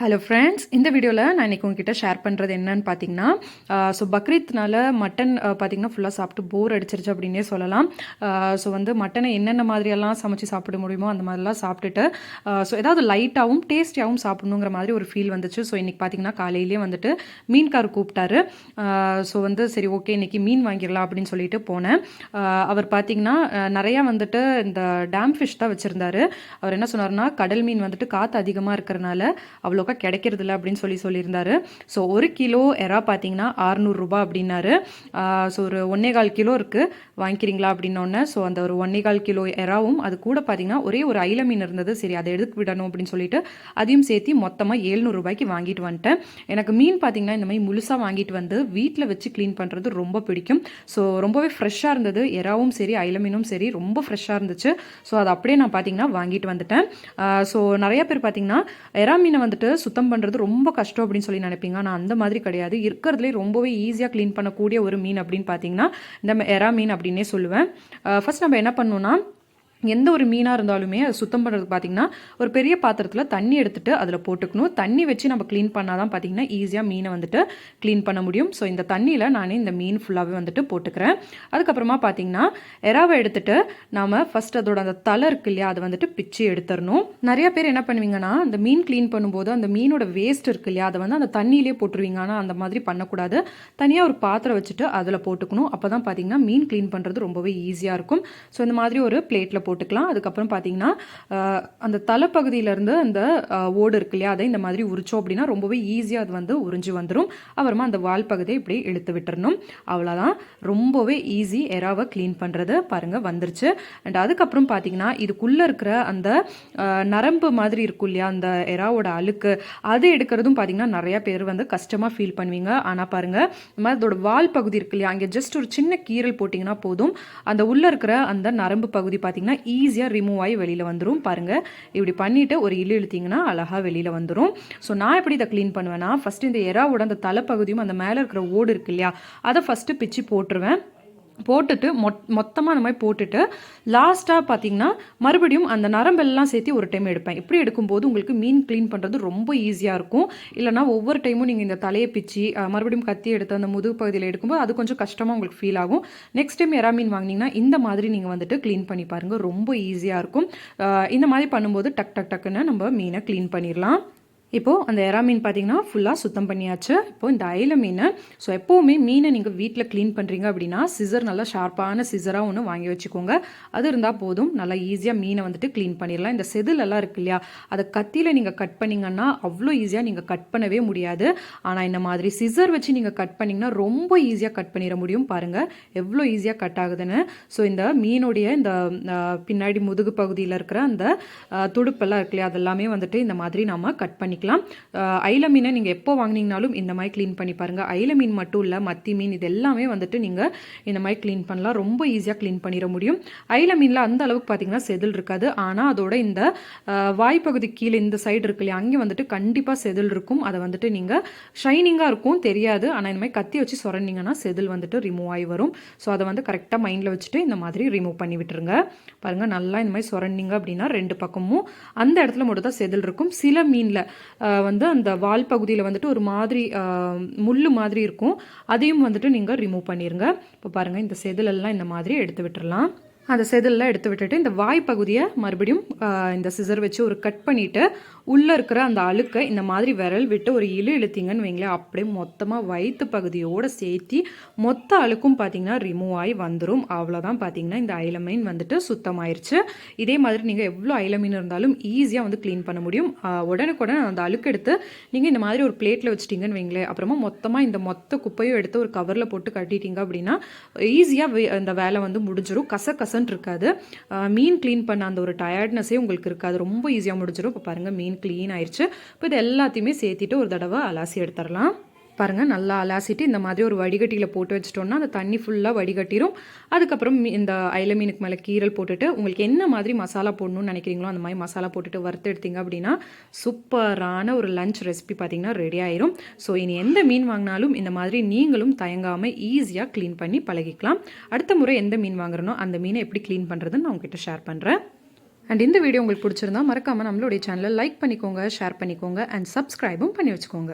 Hello friends இந்த வீடியோவில் நான் இன்றைக்கி உங்ககிட்ட ஷேர் பண்ணுறது என்னன்னு பார்த்தீங்கன்னா ஸோ பக்ரீத்னால மட்டன் பார்த்தீங்கன்னா ஃபுல்லாக சாப்பிட்டு போர் அடிச்சிருச்சு அப்படின்னே சொல்லலாம். ஸோ வந்து மட்டனை என்னென்ன மாதிரியெல்லாம் சமைச்சு சாப்பிட முடியுமோ அந்த மாதிரிலாம் சாப்பிட்டுட்டு ஸோ ஏதாவது லைட்டாகவும் டேஸ்டியாகவும் சாப்பிடணுங்கிற மாதிரி ஒரு ஃபீல் வந்துச்சு. ஸோ இன்றைக்கி பார்த்தீங்கன்னா காலையிலேயே வந்துட்டு மீன்கார் கூப்பிட்டாரு. ஸோ வந்து சரி ஓகே இன்றைக்கி மீன் வாங்கிடலாம் அப்படின்னு சொல்லிட்டு போனேன். அவர் பார்த்தீங்கன்னா நிறையா வந்துட்டு இந்த டேம் ஃபிஷ் தான் வச்சுருந்தாரு. அவர் என்ன சொன்னார்னா கடல் மீன் வந்துட்டு காற்று அதிகமாக இருக்கிறனால அவ்வளோ கிடைக்கிறது இல்லை அப்படின்னு சொல்லி சொல்லியிருந்தாரு. ஸோ ஒரு கிலோ எறா பார்த்தீங்கன்னா ஆறுநூறுரூபா அப்படின்னாரு. ஸோ ஒரு ஒன்னே கால் கிலோ இருக்குது வாங்கிக்கிறீங்களா அப்படின்னோடனே ஸோ அந்த ஒரு ஒன்னே கால் கிலோ எறாவும் அது கூட பார்த்தீங்கன்னா ஒரே ஒரு ஐல மீன் இருந்தது. சரி அதை எடுத்து விடணும் அப்படின்னு சொல்லிட்டு அதையும் சேர்த்து மொத்தமாக ஏழ்நூறுபாய்க்கு வாங்கிட்டு வந்துட்டேன். எனக்கு மீன் பார்த்தீங்கன்னா இந்த மாதிரி முழுசாக வாங்கிட்டு வந்து வீட்டில் வச்சு க்ளீன் பண்ணுறது ரொம்ப பிடிக்கும். ஸோ ரொம்பவே ஃப்ரெஷ்ஷாக இருந்தது. எறாவும் சரி ஐல மீனும் சரி ரொம்ப ஃப்ரெஷ்ஷாக இருந்துச்சு. ஸோ அதை அப்படியே நான் பார்த்தீங்கன்னா வாங்கிட்டு வந்துட்டேன். ஸோ நிறைய பேர் பார்த்தீங்கன்னா எறா மீனை வந்துட்டு சுத்தம் பண்ணுறது ரொம்ப கஷ்டம் அப்படின்னு சொல்லி நினைப்பீங்க. ஆனால் அந்த மாதிரி கிடையாது. இருக்கிறதுலே ரொம்பவே ஈஸியாக க்ளீன் பண்ணக்கூடிய ஒரு மீன் அப்படின்னு பார்த்தீங்கன்னா இந்த எறா மீன் அப்படின்னே சொல்லுவேன். ஃபர்ஸ்ட் நம்ம என்ன பண்ணணும்னா எந்த ஒரு மீனாக இருந்தாலுமே அதை சுத்தம் பண்ணுறதுக்கு பார்த்தீங்கன்னா ஒரு பெரிய பாத்திரத்தில் தண்ணி எடுத்துகிட்டு அதில் போட்டுக்கணும். தண்ணி வச்சு நம்ம க்ளீன் பண்ணால் தான் பார்த்தீங்கன்னா ஈஸியாக மீனை வந்துட்டு க்ளீன் பண்ண முடியும். ஸோ இந்த தண்ணியில் நானே இந்த மீன் ஃபுல்லாகவே வந்துட்டு போட்டுக்கிறேன். அதுக்கப்புறமா பார்த்தீங்கன்னா எறாவை எடுத்துகிட்டு நாம் ஃபஸ்ட் அதோட அந்த தலை இருக்கு இல்லையா அதை வந்துட்டு பிச்சு எடுத்துடணும் நிறைய பேர் என்ன பண்ணுவீங்கன்னா அந்த மீன் க்ளீன் பண்ணும்போது அந்த மீனோட வேஸ்ட் இருக்கு இல்லையா அதை வந்து அந்த தண்ணியிலே போட்டுருவீங்க. ஆனால் அந்த மாதிரி பண்ணக்கூடாது. தனியாக ஒரு பாத்திரம் வச்சுட்டு அதில் போட்டுக்கணும். அப்போ தான் பார்த்தீங்கன்னா மீன் க்ளீன் பண்ணுறது ரொம்பவே ஈஸியாக இருக்கும். ஸோ இந்த மாதிரி ஒரு பிளேட்டில் போட்டுக்கலாம். அதுக்கப்புறம் பார்த்தீங்கன்னா அந்த தலைப்பகுதியிலேருந்து அந்த ஓடு இருக்கு இல்லையா? அதை இந்த மாதிரி உரிச்சோம் அப்படின்னா ரொம்பவே ஈஸியாக அது வந்து உறிஞ்சு வந்துடும் அப்புறமா அந்த வால் பகுதியை இப்படி இழுத்து விட்டுறணும். அவ்வளோதான் ரொம்பவே ஈஸி எறாவை க்ளீன் பண்ணுறது பாருங்கள் வந்துருச்சு. அண்ட் அதுக்கப்புறம் பார்த்தீங்கன்னா இதுக்குள்ளே இருக்கிற அந்த நரம்பு மாதிரி இருக்கும் இல்லையா? அந்த எறாவோட அழுக்கு அது எடுக்கிறதும் பார்த்தீங்கன்னா நிறைய பேர் வந்து கஷ்டமாக ஃபீல் பண்ணுவீங்க. ஆனால் பாருங்கள் இந்த மாதிரி அதோட வால் பகுதி இருக்கு இல்லையா? அங்கே ஜஸ்ட் ஒரு சின்ன கீரல் போட்டிங்கன்னா போதும். அந்த உள்ளே இருக்கிற அந்த நரம்பு பகுதி பார்த்தீங்கன்னா ஈஸியாக ரிமூவ் ஆகி வெளியில் வந்துடும் பாருங்கள் இப்படி பண்ணிவிட்டு ஒரு இழு இழுத்திங்கன்னா அழகாக வெளியில் வந்துடும் ஸோ நான் எப்படி இதை க்ளீன் பண்ணுவேன்னா ஃபஸ்ட்டு இந்த எறாவோட அந்த தலைப்பகுதியும் அந்த மேலே இருக்கிற ஓடு இருக்கு இல்லையா அதை ஃபஸ்ட்டு பிச்சு போட்டுருவேன். போட்டுட்டு மொத் மொத்தமாக அந்த மாதிரி போட்டுட்டு லாஸ்ட்டாக பார்த்தீங்கன்னா மறுபடியும் அந்த நரம்பெல்லாம் சேர்த்து ஒரு டைம் எடுப்பேன். இப்படி எடுக்கும்போது உங்களுக்கு மீன் க்ளீன் பண்ணுறது ரொம்ப ஈஸியாக இருக்கும். இல்லைனா ஒவ்வொரு டைமும் நீங்கள் இந்த தலையை பிச்சு மறுபடியும் கத்தி எடுத்து அந்த முதுகு பகுதியில் எடுக்கும்போது அது கொஞ்சம் கஷ்டமாக உங்களுக்கு ஃபீல் ஆகும். நெக்ஸ்ட் டைம் எறா மீன் வாங்கினீங்கன்னா இந்த மாதிரி நீங்கள் வந்துட்டு க்ளீன் பண்ணி பாருங்கள் ரொம்ப ஈஸியாக இருக்கும். இந்த மாதிரி பண்ணும்போது டக் டக் டக்குன்னு நம்ம மீனை க்ளீன் பண்ணிடலாம் இப்போது அந்த எறா மீன் பார்த்தீங்கன்னா ஃபுல்லாக சுத்தம் பண்ணியாச்சு. இப்போது இந்த அயில மீன் ஸோ எப்போவுமே மீனை நீங்கள் வீட்டில் க்ளீன் பண்ணுறீங்க அப்படின்னா சிசர் நல்லா ஷார்ப்பான சிசராக ஒன்று வாங்கி வச்சுக்கோங்க. அது இருந்தால் போதும். நல்லா ஈஸியாக மீனை வந்துட்டு க்ளீன் பண்ணிடலாம். இந்த செதிலெல்லாம் இருக்கு இல்லையா அதை கத்தியில் நீங்கள் கட் பண்ணிங்கன்னா அவ்வளோ ஈஸியாக நீங்கள் கட் பண்ணவே முடியாது. ஆனால் இந்த மாதிரி சிசர் வச்சு நீங்கள் கட் பண்ணிங்கன்னா ரொம்ப ஈஸியாக கட் பண்ணிட முடியும். பாருங்கள் எவ்வளோ ஈஸியாக கட் ஆகுதுன்னு. ஸோ இந்த மீனுடைய இந்த பின்னாடி முதுகு பகுதியில் இருக்கிற அந்த துடுப்பெல்லாம் இருக்கு இல்லையா அதெல்லாமே வந்துட்டு இந்த மாதிரி நம்ம கட் பண்ணிக்கலாம். ஐல அயில மீனை நீங்கள் எப்போ வாங்கினீங்கனாலும் இந்த மாதிரி க்ளீன் பண்ணி பாருங்கள் அயில மீன் மட்டும் இல்லை மத்தி மீன் இது எல்லாமே வந்துட்டு நீங்கள் இந்த மாதிரி க்ளீன் பண்ணலாம். ரொம்ப ஈஸியாக க்ளீன் பண்ணிட முடியும். அயில மீனில் அந்த அளவுக்கு பார்த்தீங்கன்னா செதில் இருக்காது. ஆனால் அதோட இந்த வாய்ப்பகுதி கீழே இந்த சைடு இருக்கு இல்லையா அங்கே வந்துட்டு கண்டிப்பாக செதில் இருக்கும். அதை வந்துட்டு நீங்கள் ஷைனிங்காக இருக்கும் தெரியாது. ஆனால் இந்த மாதிரி கத்தி வச்சு சொரண்டிங்கன்னா செதில் வந்துட்டு ரிமூவ் ஆகி வரும். ஸோ அதை வந்து கரெக்டாக மைண்டில் வச்சுட்டு இந்த மாதிரி ரிமூவ் பண்ணி விட்டுருங்க. பாருங்கள் நல்லா இந்த மாதிரி சொரண்டிங்க அப்படின்னா ரெண்டு பக்கமும் அந்த இடத்துல மட்டும் தான் செதில் இருக்கும். சில மீனில் வந்து அந்த வால் பகுதியில் வந்துட்டு ஒரு மாதிரி ஆஹ், முள்ளு மாதிரி இருக்கும். அதையும் வந்துட்டு நீங்கள் ரிமூவ் பண்ணிடுங்க இப்போ பாருங்கள் இந்த செதிலெல்லாம் இந்த மாதிரி எடுத்து விட்டுடலாம் அந்த செதிலெலாம் எடுத்து விட்டுட்டு இந்த வாய் பகுதியை மறுபடியும் ஆஹ், இந்த சிசர் வச்சு ஒரு கட் பண்ணிவிட்டு உள்ளே இருக்கிற அந்த அழுக்கை இந்த மாதிரி விரல் விட்டு ஒரு இழு இழுத்தீங்கன்னு வைங்களேன் அப்படியே மொத்தமாக வயிற்று பகுதியோடு சேர்த்தி மொத்த அழுக்கும் பார்த்திங்கன்னா ரிமூவ் ஆகி வந்துடும் அவ்வளோதான் பார்த்தீங்கன்னா இந்த அயில மீன் வந்துட்டு சுத்தமாயிருச்சு. இதே மாதிரி நீங்கள் எவ்வளோ அயில மீன் இருந்தாலும் ஈஸியாக வந்து க்ளீன் பண்ண முடியும். உடனுக்குடன் அந்த அழுக்கு எடுத்து நீங்கள் இந்த மாதிரி ஒரு பிளேட்டில் வச்சிட்டிங்கன்னு வைங்களேன் அப்புறமா மொத்தமாக இந்த மொத்த குப்பையும் எடுத்து ஒரு கவரில் போட்டு கட்டிட்டீங்க அப்படின்னா ஈஸியாக அந்த வேலை வந்து முடிஞ்சிடும் கச கசன்னு இருக்காது மீன் க்ளீன் பண்ண அந்த ஒரு டயர்ட்னஸே உங்களுக்கு இருக்காது. ரொம்ப ஈஸியாக முடிஞ்சிடும் இப்போ பாருங்கள் மீன் க்ளீன் ஆயிடுச்சு இப்போ இது எல்லாத்தையுமே சேர்த்திட்டு ஒரு தடவை அலாசி எடுத்துடலாம். பாருங்கள் நல்லா அலாசிட்டு இந்த மாதிரி ஒரு வடிகட்டியில் போட்டு வச்சிட்டோம்னா அந்த தண்ணி ஃபுல்லாக வடிகட்டிடும் அதுக்கப்புறம் இந்த அயில மீனுக்கு மேலே கீரல் போட்டுட்டு உங்களுக்கு என்ன மாதிரி மசாலா போடணும்னு நினைக்கிறீங்களோ அந்த மாதிரி மசாலா போட்டுட்டு வறுத்து எடுத்தீங்க அப்படின்னா சூப்பரான ஒரு லஞ்ச் ரெசிபி பார்த்தீங்கன்னா ரெடி ஆயிரும். ஸோ இனி எந்த மீன் வாங்கினாலும் இந்த மாதிரி நீங்களும் தயங்காமல் ஈஸியாக க்ளீன் பண்ணி பழகிக்கலாம். அடுத்த முறை எந்த மீன் வாங்குறனோ அந்த மீனை எப்படி க்ளீன் பண்ணுறதுன்னு நான் உங்ககிட்ட ஷேர் பண்ணுறேன் அண்ட் இந்த வீடியோ உங்களுக்கு பிடிச்சிருந்தா மறக்காமல் நம்மளுடைய சேனலை லைக் பண்ணிக்கோங்க ஷேர் பண்ணிக்கோங்க அண்ட் சப்ஸ்கிரைபும் பண்ணி வச்சுக்கோங்க.